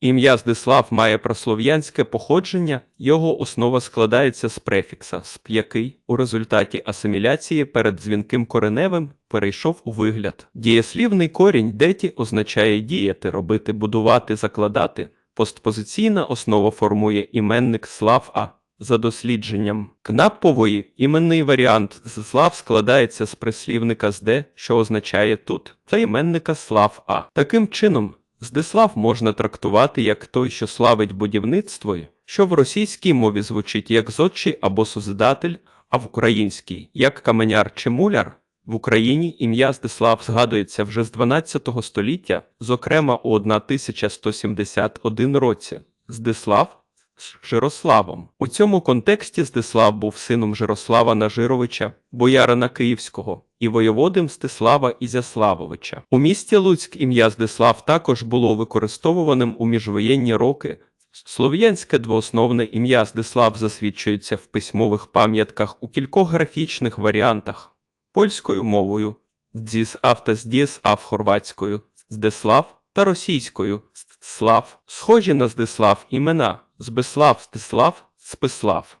Ім'я Здислав має прослов'янське походження, його основа складається з префікса «сп», який у результаті асиміляції перед дзвінким кореневим перейшов у вигляд. Дієслівний корінь деті означає діяти, робити, будувати, закладати. Постпозиційна основа формує іменник слав а. За дослідженням кнапової іменний варіант слав складається з прислівника «зде», що означає тут, та іменника слав а. Таким чином, Здислав можна трактувати як той, що славить будівництво, що в російській мові звучить як зодчий або созидатель, а в українській як каменяр чи муляр. В Україні ім'я Здислав згадується вже з 12 століття, зокрема у 1171 році. Здислав з Жирославом. У цьому контексті Здислав був сином Жирослава Нажировича, боярина Київського, і воєводи Мстислава Ізяславовича. У місті Луцьк ім'я Здислав також було використовуваним у міжвоєнні роки. Слов'янське двоосновне ім'я Здислав засвідчується в письмових пам'ятках у кількох графічних варіантах польською мовою, Здісав та Здісав хорватською, Здислав та російською Слав, схожі на Здислав імена Збислав, Стислав, Спислав.